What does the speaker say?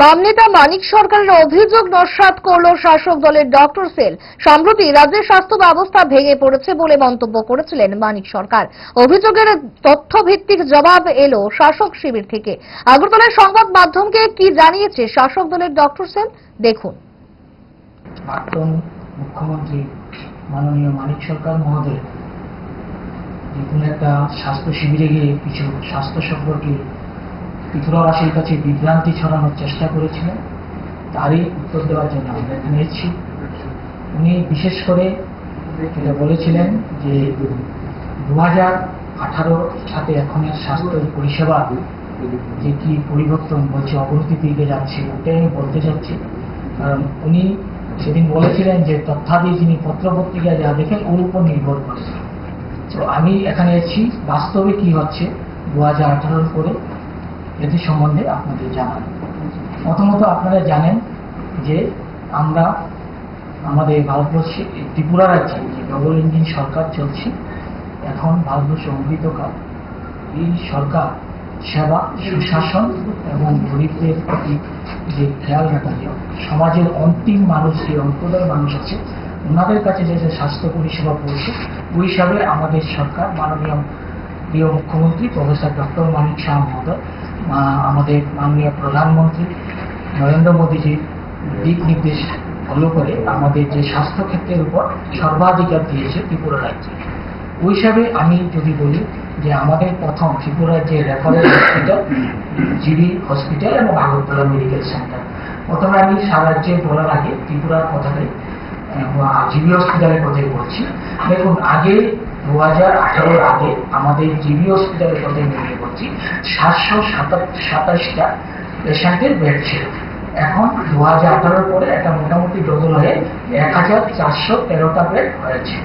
বাম নেতা মানিক সরকারের অভিযোগ নস্বাত করল শাসক দলের ডক্টর সেল। সম্প্রতি রাজ্যের স্বাস্থ্য ব্যবস্থা ভেঙে পড়েছে বলে মন্তব্য করেছিলেন মানিক সরকার। অভিযোগের তথ্যভিত্তিক জবাব এলো শাসক শিবির থেকে। আগরতলার সংবাদ মাধ্যমকে কি জানিয়েছে শাসক দলের ডক্টর সেল? দেখুন। মুখ্যমন্ত্রী মাননীয় মানিক সরকার মহোদয় একটা স্বাস্থ্য শিবিরে গিয়ে কিছু স্বাস্থ্য সম্পর্কে ত্রিপুরাবাসীর কাছে বিভ্রান্তি ছড়ানোর চেষ্টা করেছিলেন তারই উত্তর দেওয়ার জন্য আমরা এখানে এসেছি। উনি বিশেষ করে এটা বলেছিলেন যে দু হাজার আঠারো সাথে এখনের স্বাস্থ্য পরিষেবা যে কি পরিবর্তন বলছে অবনতির দিকে যাচ্ছে, ওটাই আমি বলতে চাচ্ছি। কারণ উনি সেদিন বলেছিলেন যে তথ্যাদি যিনি পত্রপত্রিকায় যা দেখেন, ওর উপর নির্ভর করে। তো আমি এখানে এসেছি, বাস্তবে কি হচ্ছে দু হাজার আঠারোর পরে? এটি সম্বন্ধে আপনাদের জানান। প্রথমত আপনারা জানেন যে আমরা আমাদের ভারতবর্ষে, ত্রিপুরা রাজ্যে যে ডবল ইঞ্জিন সরকার চলছে, এখন ভারতবর্ষে অমৃতকাল এই সরকার সেবা, সুশাসন এবং গরিবদের প্রতি যে খেয়াল রাখা যে সমাজের অন্তিম মানুষ, যে অন্তরের মানুষ আছে, ওনাদের কাছে যে যে স্বাস্থ্য পরিষেবা পড়ছে, ওই হিসাবে আমাদের সরকার মাননীয় প্রিয় মুখ্যমন্ত্রী প্রফেসর ডক্টর মানিক শাহ মহোদয় আমাদের মাননীয় প্রধানমন্ত্রী নরেন্দ্র মোদীজির দিক নির্দেশ ফলো করে আমাদের যে স্বাস্থ্য ক্ষেত্রের উপর সর্বাধিকার দিয়েছে ত্রিপুরা রাজ্যে। ওই হিসাবে আমি যদি বলি যে আমাদের প্রথম ত্রিপুরার যে রেফারেল হসপিটাল জিবি হসপিটাল এবং আগরতলা মেডিকেল সেন্টার প্রথমে আমি সারা রাজ্যে বলার আগে ত্রিপুরার কথাটাই জিবি হসপিটালের কথাই বলছি। দেখুন, আগে দু হাজার আগে আমাদের জিবি হসপিটালের কথাই করছি সাতশো সাতাশটা পেশেন্টের বেড ছিল। এখন দু হাজার পরে একটা মোটামুটি ডবল হয়ে এক হাজার চারশো তেরোটা বেড হয়েছে।